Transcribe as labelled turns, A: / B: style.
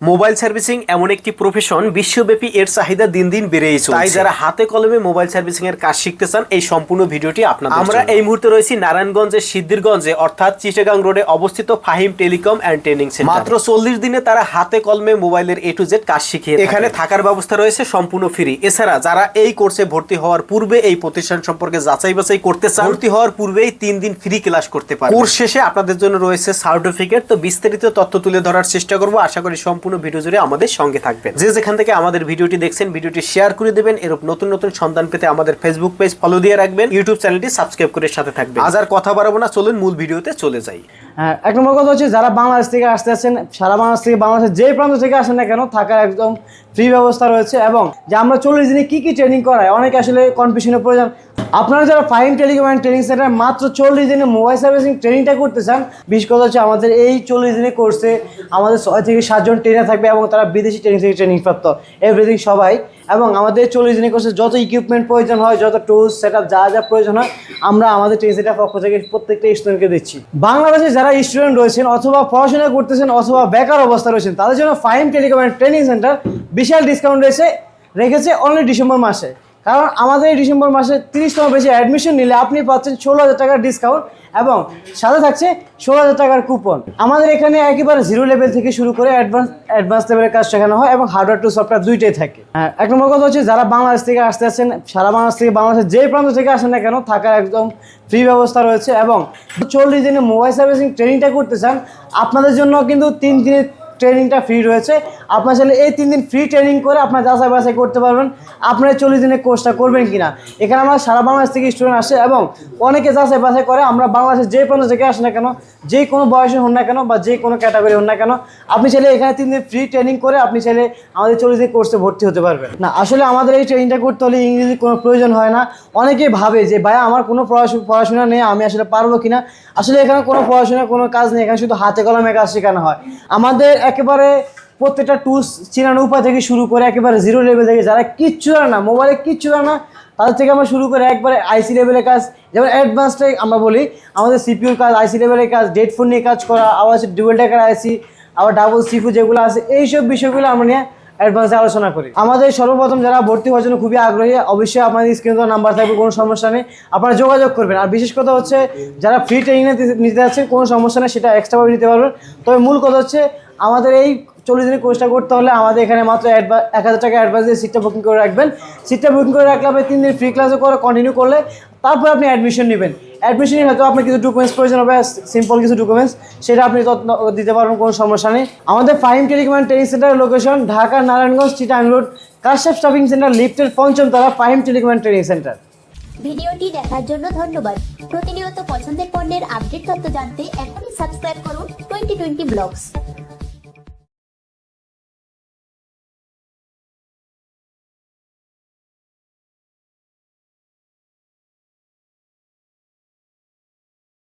A: Mobile servicing এমন একটি profession বিশ্বব্যাপী এর চাহিদা দিন দিন বেড়েই চলছে। তাই যারা হাতে কলমে মোবাইল সার্ভিসিং এর কাজ শিখতে চান এই সম্পূর্ণ ভিডিওটি আপনাদের আমরা এই মুহূর্তে রয়েছি নারায়ণগঞ্জের সিদ্ধিরগঞ্জে অর্থাৎ চিটাগাং রোডে অবস্থিত Fahim telecom and training centre মাত্র চল্লিশ দিনে তারা হাতে কলমে মোবাইলের এ টু জেড কাজ শিখিয়ে এখানে থাকার ব্যবস্থা রয়েছে সম্পূর্ণ ফ্রি। এছাড়া যারা এই কোর্সে ভর্তি হওয়ার পূর্বে এই প্রতিষ্ঠান সম্পর্কে যাচাই বাছাই করতে চান ভর্তি হওয়ার পূর্বেই তিন দিন ফ্রি ক্লাস করতে পারে কোর্স শেষে আপনাদের জন্য রয়েছে সার্টিফিকেট তো বিস্তারিত তথ্য তুলে ধরার চেষ্টা করব। আশা করি সম্পূর্ণ ভিডিও জুড়ে আমাদের সঙ্গে থাকবেন। যে যেখান থেকে আমাদের ভিডিওটি দেখছেন, ভিডিওটি শেয়ার করে দেবেন, এরূপ নতুন নতুন সন্ধান পেতে আমাদের ফেসবুক পেজ ফলো দিয়ে রাখবেন ইউটিউব চ্যানেলটি সাবস্ক্রাইব করে সাথে থাকবেন। আজ আর কথা বাড়াবো না, চলুন মূল ভিডিওতে চলে যাই।
B: হ্যাঁ এক নম্বর কথা হচ্ছে, যারা বাংলাদেশ থেকে আসতে আছেন সারা বাংলাদেশ থেকে, বাংলাদেশের যে প্রান্ত থেকে আসেন না কেন, থাকার একদম ফ্রি ব্যবস্থা রয়েছে এবং যে আমরা চল্লিশ দিনে কী কী ট্রেনিং করাই, অনেকে আসলে কনফিউশনের প্রয়োজন আপনারা যারা fine telecom and training centre মাত্র চল্লিশ দিনে মোবাইল সার্ভিসিং ট্রেনিংটা করতে চান, বিশেষ কথা হচ্ছে আমাদের এই চল্লিশ দিনে কোর্সে আমাদের ছয় থেকে সাতজন ট্রেনার থাকবে এবং তারা বিদেশি ট্রেনিং থেকে ট্রেনিং প্রাপ্ত। এভরিথিং সবাই। এবং আমাদের চল্লিশ দিনের কোর্সে যত ইকুইপমেন্ট প্রয়োজন হয়, যত টুলস সেট যা যা প্রয়োজন হয়, আমরা আমাদের ট্রেনিং সেন্টার পক্ষ থেকে প্রত্যেকটা স্টুডেন্টকে দিচ্ছি। বাংলাদেশে যারা স্টুডেন্ট রয়েছেন অথবা পড়াশোনা করতেছেন অথবা বেকার অবস্থা রয়েছেন, তাদের জন্য fine telecom and training centre Vishal discount রয়েছে, রেখেছে অনলি ডিসেম্বর মাসে। কারণ আমাদের এই ডিসেম্বর মাসে তিরিশতম বেশি অ্যাডমিশন নিলে আপনি পাচ্ছেন ষোলো হাজার টাকার ডিসকাউন্ট এবং সাথে থাকছে ষোলো হাজার টাকার কুপন আমাদের এখানে একেবারে জিরো লেভেল থেকে শুরু করে অ্যাডভান্স অ্যাডভান্স লেভেলের কাজ শেখানো হয় এবং হার্ডওয়্যার টু সফটওয়্যার দুইটাই থাকে। হ্যাঁ, এক নম্বর কথা হচ্ছে যারা বাংলাদেশ থেকে আসতে আছেন সারা বাংলাদেশ থেকে বাংলাদেশের যে প্রান্ত থেকে আসেন না কেন থাকার একদম ফ্রি ব্যবস্থা রয়েছে এবং চল্লিশ দিনে মোবাইল সার্ভিসিং ট্রেনিংটা করতে চান আপনাদের জন্য কিন্তু তিন দিনের ট্রেনিংটা ফ্রি রয়েছে। আপনার চাইলে এই তিন দিন ফ্রি ট্রেনিং করে আপনার যাচাই বাছাই করতে পারবেন, আপনারা চল্লিশ দিনের কোর্সটা করবেন কিনা। এখানে আমরা সারা বাংলাদেশ থেকে স্টুডেন্ট আসে এবং অনেকে যাচাই বাছাই করে, আমরা বাংলাদেশের যে কোনো জায়গায় আসে না কেন, যে কোনো বয়সে হন না কেন বা যে কোনো ক্যাটাগরি হন না কেন, আপনি চাইলে এখানে তিন দিন ফ্রি ট্রেনিং করে আপনি চাইলে আমাদের চল্লিশ দিন কোর্সে ভর্তি হতে পারবেন। না, আসলে আমাদের এই ট্রেনিংটা করতে হলে ইংরেজি কোনো প্রয়োজন হয় না। অনেকেই ভাবে যে ভাই আমার কোনো পড়াশোনা নেই, আমি আসলে পারব কিনা? আসলে এখানে কোনো পড়াশোনা কোনো কাজ নেই, এখানে শুধু হাতে কলমে কাজ শেখানো হয়। আমাদের একেবারে প্রত্যেকটা টুলস চিনানো উপায় থেকে শুরু করে একেবারে জিরো লেভেল থেকে যারা কিচ্ছু জানে না মোবাইলে কিচ্ছু জানে না, তাদের থেকে আমরা শুরু করে একবারে আইসি লেভেলের কাজ, যেমন অ্যাডভান্সটাই আমরা বলি, আমাদের সিপিউর কাজ আইসি লেভেলের কাজ ডেট ফোন নিয়ে কাজ করা, আবার হচ্ছে ডুয়েল টাকার আইসি আবার ডাবল সিপু যেগুলো আছে, এইসব বিষয়গুলো আমরা নিয়ে অ্যাডভান্সে আলোচনা করি। আমাদের সর্বপ্রথম যারা ভর্তি হওয়ার জন্য খুবই আগ্রহী, অবশ্যই আপনাদের স্ক্রিনে নাম্বার থাকবে, কোনো সমস্যা নেই। আপনারা যোগাযোগ করবেন। আর বিশেষ কথা হচ্ছে, যারা ফ্রি ট্রেনিং নিতে যাচ্ছে, কোনো সমস্যা নেই, সেটা এক্সট্রাভাবে নিতে পারবেন। তবে মূল কথা হচ্ছে আমাদের এই চল্লিশ দিনের কোর্সটা করতে হলে আমাদের এখানে মাত্র এক হাজার টাকা অ্যাডভান্স দিয়ে সিটটা বুকিং করে রাখবেন। সিটটা বুকিং করে রাখলে আপনি তিন দিন ফ্রি ক্লাসে করে কন্টিনিউ করলে তারপর আপনি অ্যাডমিশন নেবেন। অ্যাডমিশনে হয়তো আপনার কিছু ডকুমেন্টস প্রয়োজন হবে সিম্পল কিছু ডকুমেন্টস সেটা আপনি তত্ন দিতে পারবেন, কোনো সমস্যা নেই। আমাদের ফাইম টেলিকম ট্রেনিং সেন্টারের লোকেশন ঢাকা, নারায়ণগঞ্জ চিটাং রোড কাশাপ শপিং সেন্টার লিফটের পঞ্চম তলা ফাইম টেলিকম ট্রেনিং সেন্টার
C: ভিডিওটি দেখার জন্য ধন্যবাদ। প্রতিনিয়ত পছন্দের পণ্যের আপডেট তথ্য জানতে এখনই সাবস্ক্রাইব করুন টোয়েন্টি টোয়েন্টি ব্লগস